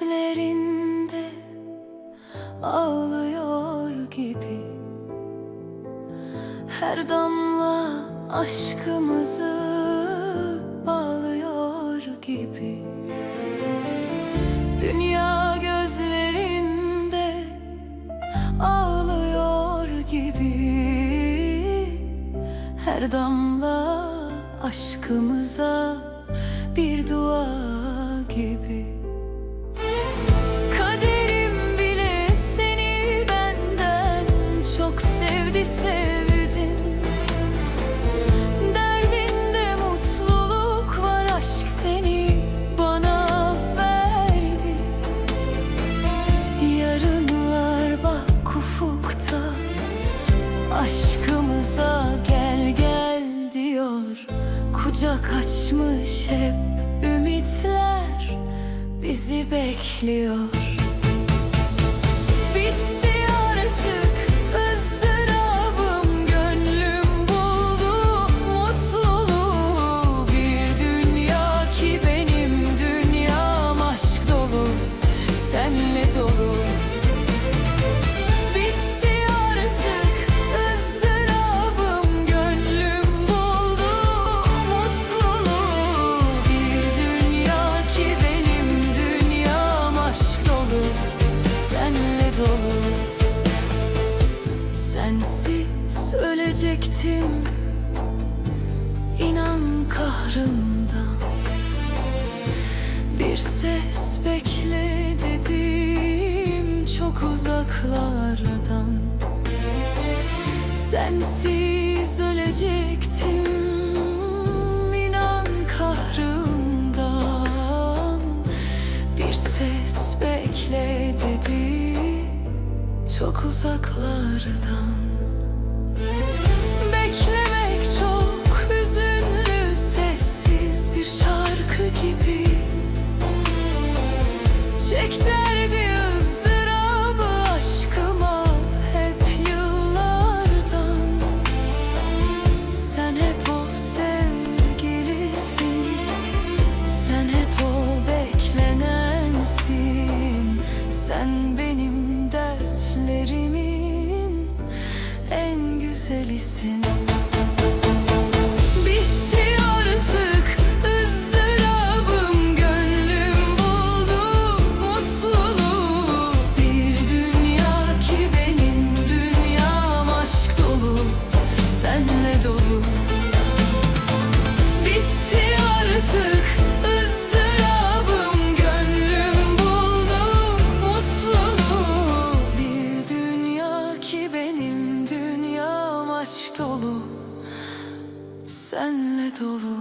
gözlerinde ağlıyor gibi. Her damla aşkımızı bağlıyor gibi. Dünya gözlerinde ağlıyor gibi. Her damla aşkımıza bir dua gibi Aşkımıza gel gel diyor. Kucak açmış hep ümitler Bizi bekliyor ölecektim İnan kahrımdan. Bir ses bekle dedim çok uzaklardan. Sensiz ölecektim inan kahrımdan. Bir ses bekle dedi çok uzaklardan Sen benim dertlerimin en güzelisin senle dolu.